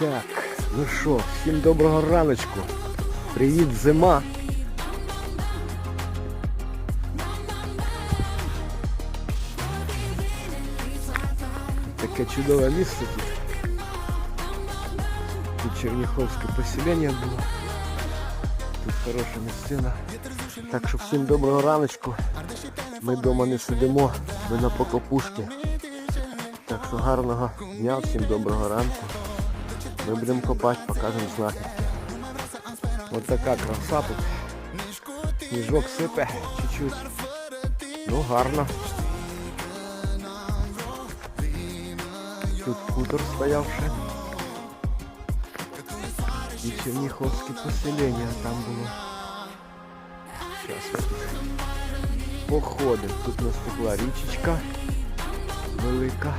Так, ну що, всім доброго раночку. Привіт, зима. Таке чудове місце тут. Тут Черніховське поселення було. Тут хороша місцина. Так що всім доброго раночку. Ми вдома не сидимо, ми на покопушки. Так що гарного дня, всім доброго ранку. Ми будемо копати, покажемо знахідки. Ось така краса тут. Сніжок сипе чуть-чуть. Ну гарно. Тут хутор стояв ще. І Черніховське поселення там. Зараз ми тут у нас текла річечка велика.